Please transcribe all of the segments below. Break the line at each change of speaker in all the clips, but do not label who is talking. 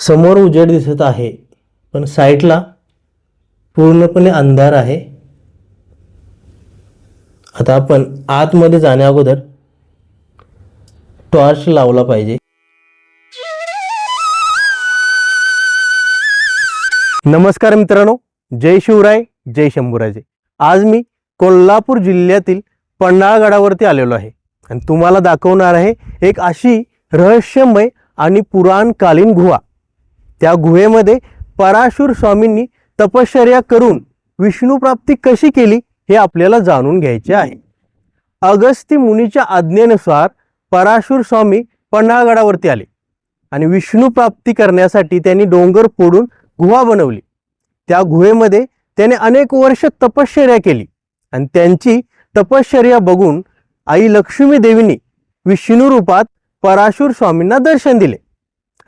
समोर उजेड दिसत आहे पण साईडला पूर्णपणे अंधार आहे. आता आपण आतमध्ये जाण्या अगोदर टॉर्च लावला पाहिजे. नमस्कार मित्रांनो जय शिवराय जय शंभूराजे. आज मी कोल्हापूर जिल्ह्यातील पन्हाळगडावरती आलेलो आहे आणि तुम्हाला दाखवणार आहे एक अशी रहस्यमय आणि पुराणकालीन गुहा. त्या गुहेमध्ये पराशूर स्वामींनी तपश्चर्या करून विष्णू प्राप्ती कशी केली हे आपल्याला जाणून घ्यायचे आहे. अगस्ती मुनीच्या आज्ञेनुसार पराशूर स्वामी पन्हाळगडावरती आले आणि विष्णू प्राप्ती करण्यासाठी त्यांनी डोंगर फोडून गुहा बनवली. त्या गुहेमध्ये त्याने अनेक वर्ष तपश्चर्या केली आणि त्यांची तपश्चर्या बघून आई लक्ष्मी देवीने विष्णू रूपात पराशूर स्वामींना दर्शन दिले.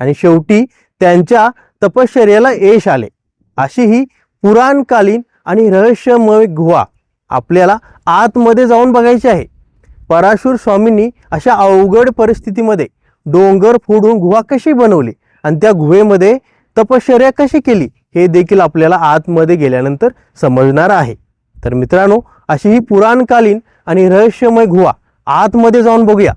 आणि शेवटी त्यांच्या तपश्चर्याला यश आले. अशी ही पुराणकालीन आणि रहस्यमय गुहा आपल्याला आतमध्ये जाऊन बघायची आहे. पराशूर स्वामींनी अशा अवघड परिस्थितीमध्ये डोंगर फोडून गुहा कशी बनवली आणि त्या गुहेमध्ये तपश्चर्या कशी केली हे देखील आपल्याला आतमध्ये गेल्यानंतर समजणार आहे. तर मित्रांनो अशी ही पुराणकालीन आणि रहस्यमय गुहा आतमध्ये जाऊन बघूया.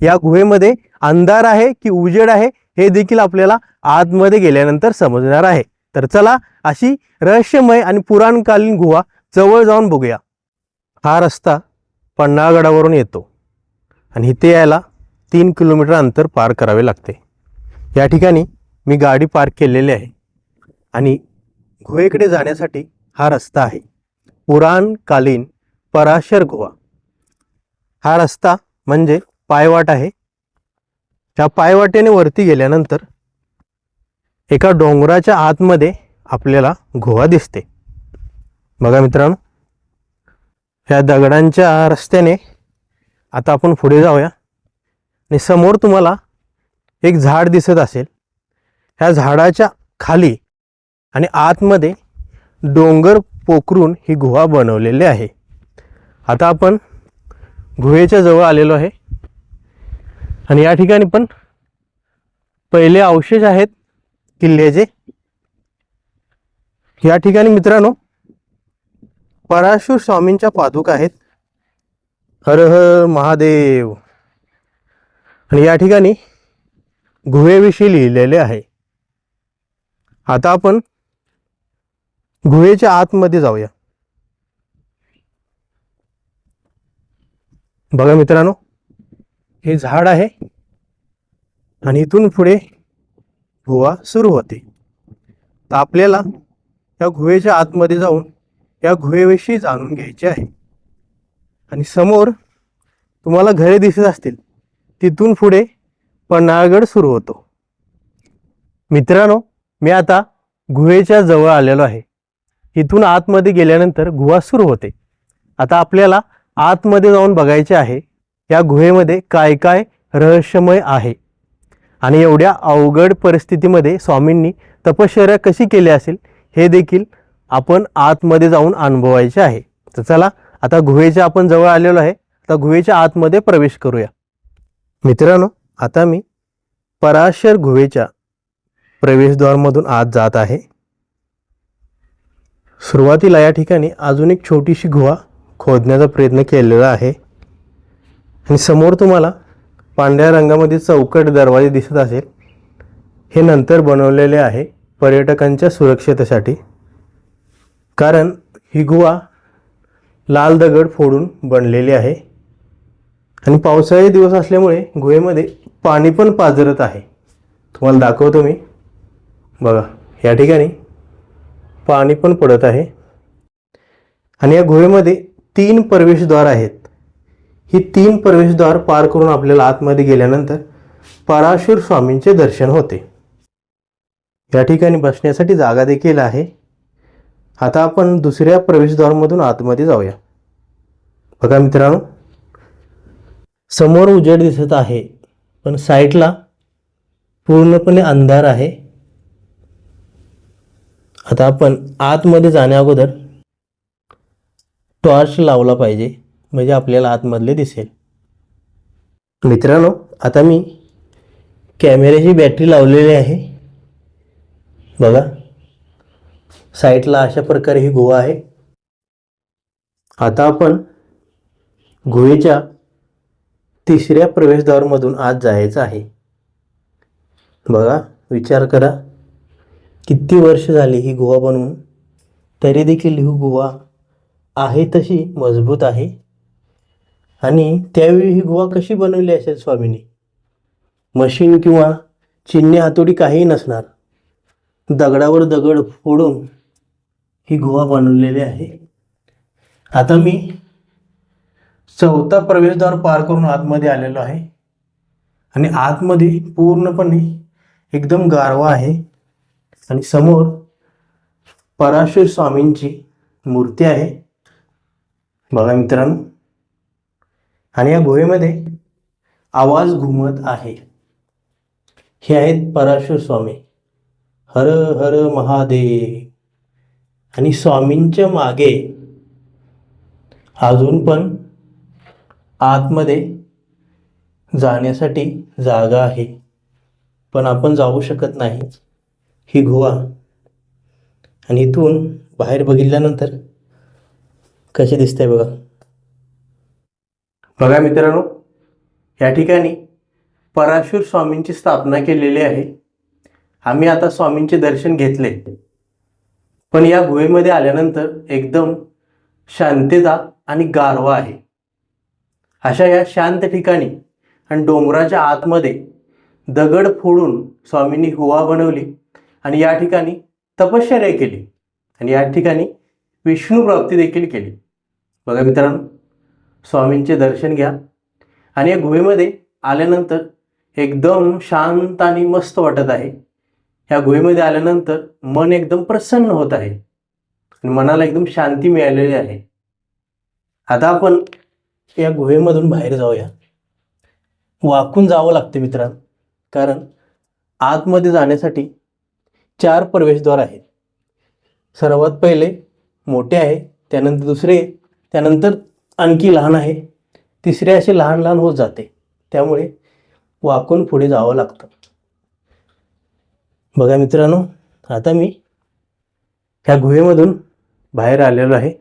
या गुहेमध्ये अंधार आहे की उजेड आहे हे देखील आपल्याला आतमध्ये गेल्यानंतर समजणार आहे. तर चला अशी रहस्यमय आणि पुराणकालीन गुहा जवळ जाऊन बघूया. हा रस्ता पन्हाळगडावरून येतो आणि इथे यायला तीन किलोमीटर अंतर पार करावे लागते. या ठिकाणी मी गाडी पार्क केलेली आहे आणि गुहेकडे जाण्यासाठी हा रस्ता आहे. पुराणकालीन पराशर गुहा. हा रस्ता म्हणजे पायवाट आहे. त्या पायवाटेने वरती गेल्यानंतर एका डोंगराच्या आतमध्ये आपल्याला गुहा दिसते. बघा मित्रांनो ह्या दगडांच्या रस्त्याने आता आपण पुढे जाऊया. आणि समोर तुम्हाला एक झाड दिसत असेल. ह्या झाडाच्या खाली आणि आतमध्ये डोंगर पोखरून ही गुहा बनवलेली आहे. आता आपण गुहेच्या जवळ आलेलो आहे. आणि या ठिकाणी पण पहिले अवशेष आहेत किल्ल्याचे या ठिकाणी मित्रांनो पराशूर स्वामींच्या पादुका आहेत. हर हर महादेव. आणि या ठिकाणी गुहेविषयी लिहिलेले आहे. आता आपण गुहेच्या आतमध्ये जाऊया. बघा मित्रांनो हे झाड आहे आणि इथून पुढे गुहा सुरू होते. तर आपल्याला या गुहेच्या आतमध्ये जाऊन या गुहेविषयी जाणून घ्यायचे आहे. आणि समोर तुम्हाला घरे दिसत असतील तिथून पुढे पन्हाळगड सुरू होतो. मित्रांनो मी आता गुहेच्या जवळ आलेलो आहे. इथून आतमध्ये गेल्यानंतर गुहा सुरू होते. आता आपल्याला आतमध्ये जाऊन बघायचे आहे या गुहेमध्ये काय काय रहस्यमय आहे? आणि एवढ्या अवघड परिस्थितीमध्ये स्वामींनी तपश्चर्या कशी केली असेल हे देखील आपण आतमध्ये जाऊन अनुभवायचे आहे. तर चला आता गुहेच्या आपण जवळ आलेलो आहे. आता गुहेच्या आतमध्ये प्रवेश करूया. मित्रांनो आता मी पराशर गुहेच्या प्रवेशद्वारमधून आत जात आहे. सुरुवातीला या ठिकाणी अजून एक छोटीशी गुहा खोदण्याचा प्रयत्न केलेला आहे. आणि समोर तुम्हाला पांढऱ्या रंगामध्ये चौकट दरवाजे दिसत असेल. हे नंतर बनवलेले आहे पर्यटकांच्या सुरक्षतेसाठी. कारण ही गुहा लाल दगड फोडून बनलेली आहे. आणि पावसाळी दिवस असल्यामुळे गुहेमध्ये पाणी पण पाजरत आहे. तुम्हाला दाखवतो मी. बघा या ठिकाणी पाणी पण पडत आहे. आणि या गुहेमध्ये तीन प्रवेशद्वार आहेत. ही तीन प्रवेशद्वार पार करून आपल्याला आतमध्ये गेल्यानंतर पराशूर स्वामींचे दर्शन होते. या ठिकाणी बसण्यासाठी जागा देखील आहे. आता आपण दुसऱ्या प्रवेशद्वारमधून आतमध्ये जाऊया. बघा मित्रांनो समोर उजेड दिसत आहे पण साईडला पूर्णपणे अंधार आहे. आता आपण आतमध्ये जाण्याअगोदर टॉर्च लावला पाहिजे. म्हणजे आपल्याला आतमधले दिसेल. मित्रांनो आता मी कॅमेऱ्याची बॅटरी लावलेली आहे. बघा साईडला अशा प्रकारे ही गुहा आहे. आता आपण गुहेच्या तिसऱ्या प्रवेशद्वारमधून आत जायचं आहे. बघा विचार करा किती वर्ष झाली ही गुहा बनवून? तरी देखील ही गुहा आहे तशी मजबूत आहे. आणि त्यावेळी ही गुहा कशी बनवली असेल स्वामींनी? मशीन किंवा चिन्हे हातोडी काहीही नसणार. दगडावर दगड फोडून ही गुहा बनवलेली आहे. आता मी चौथा प्रवेशद्वार पार करून आतमध्ये आलेलो आहे. आणि आतमध्ये पूर्णपणे एकदम गारवा आहे. आणि समोर पराशर स्वामींची मूर्ती आहे. बघा मित्रांनो आणि या गुहेमध्ये आवाज घुमत आहे. हे आहेत पराशर स्वामी. हर हर महादेव. आणि स्वामींच्या मागे अजून पण आतमध्ये जाण्यासाठी जागा आहे. पण आपण जाऊ शकत नाही. ही गुहा. आणि इथून बाहेर बघितल्यानंतर कसे दिसतंय बघा. बघा मित्रांनो या ठिकाणी पराशूर स्वामींची स्थापना केलेली आहे. आम्ही आता स्वामींचे दर्शन घेतले. पण या गुहेमध्ये आल्यानंतर एकदम शांतता आणि गारवा आहे. अशा या शांत ठिकाणी आणि डोंगराच्या आतमध्ये दगड फोडून स्वामींनी गुहा बनवली आणि या ठिकाणी तपश्चर्या केली आणि या ठिकाणी विष्णू प्राप्ती देखील केली. बघा मित्रांनो स्वामींचे दर्शन घ्या. आणि या गुहेमध्ये आल्यानंतर एकदम शांत आणि मस्त वाटत आहे. ह्या गुहेमध्ये आल्यानंतर मन एकदम प्रसन्न होत आहे. आणि मनाला एकदम शांती मिळालेली आहे. आता आपण या गुहेमधून बाहेर जाऊया. वाकून जावं लागतं मित्रांनो. कारण आतमध्ये जाण्यासाठी चार प्रवेशद्वार आहेत. सर्वात पहिले मोठे आहे त्यानंतर दुसरे त्यानंतर आणखी लहान आहे. तिसरे असे लहान लहान होत जाते. त्यामुळे वाकून पुढे जावं लागतं. बघा मित्रांनो आता मी ह्या गुहेमधून बाहेर आलेलो आहे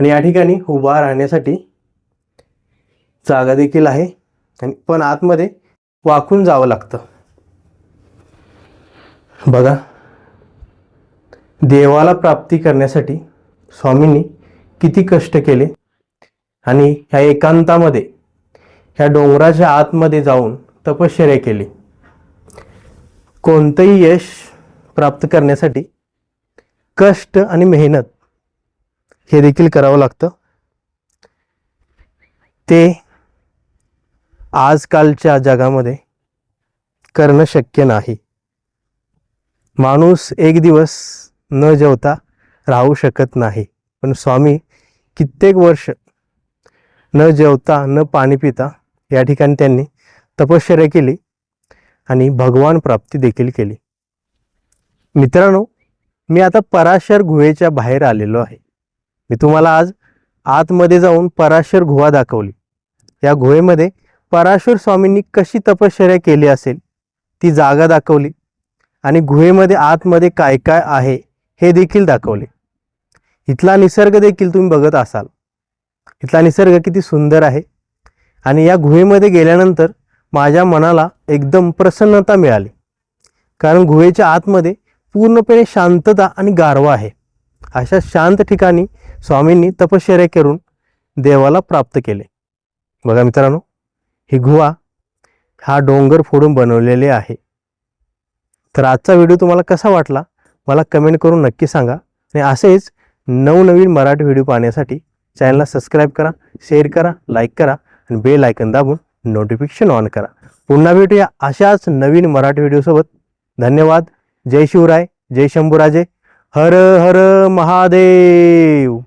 आणि या ठिकाणी उभा राहण्यासाठी जागा देखील आहे आणि पण आतमध्ये वाकून जावं लागतं. बघा देवाला प्राप्ती करण्यासाठी स्वामींनी किती कष्ट केले. आणि ह्या एकांतामध्ये ह्या डोंगराच्या आतमध्ये जाऊन तपश्चर्या केली. कोणतंही यश प्राप्त करण्यासाठी कष्ट आणि मेहनत हे देखील करावं लागतं. ते आजकालच्या जगामध्ये करणं शक्य नाही. माणूस एक दिवस न जेवता राहू शकत नाही. पण स्वामी कित्येक वर्ष न जेवता न पाणी पिता या ठिकाणी त्यांनी तपश्चर्या केली आणि भगवान प्राप्ती देखील केली. मित्रांनो मी आता पराशर गुहेच्या बाहेर आलेलो आहे. मी तुम्हाला आज आतमध्ये जाऊन पराशर गुहा दाखवली. या गुहेमध्ये पराशर स्वामींनी कशी तपश्चर्या केली असेल ती जागा दाखवली आणि गुहेमध्ये आतमध्ये काय काय आहे हे देखील दाखवले. इथला निसर्ग देखील तुम्ही बघत असाल. इथला निसर्ग किती सुंदर आहे. आणि या गुहेमध्ये गेल्यानंतर माझ्या मनाला एकदम प्रसन्नता मिळाली. कारण गुहेच्या आतमध्ये पूर्णपणे शांतता आणि गारवा आहे. अशा शांत ठिकाणी स्वामींनी तपश्चर्या करून देवाला प्राप्त केले. बघा मित्रांनो ही गुहा हा डोंगर फोडून बनवलेले आहे. तर आजचा व्हिडिओ तुम्हाला कसा वाटला मला कमेंट करून नक्की सांगा. आणि असेच नवनवीन मराठी व्हिडिओ पाहण्यासाठी चॅनलला सबस्क्राईब करा शेअर करा लाईक करा आणि बेल आयकन दाबून नोटिफिकेशन ऑन करा. पुन्हा भेटूया अशाच नवीन मराठी व्हिडिओसोबत धन्यवाद. जय शिवराय. जय शंभूराजे. हर हर महादेव.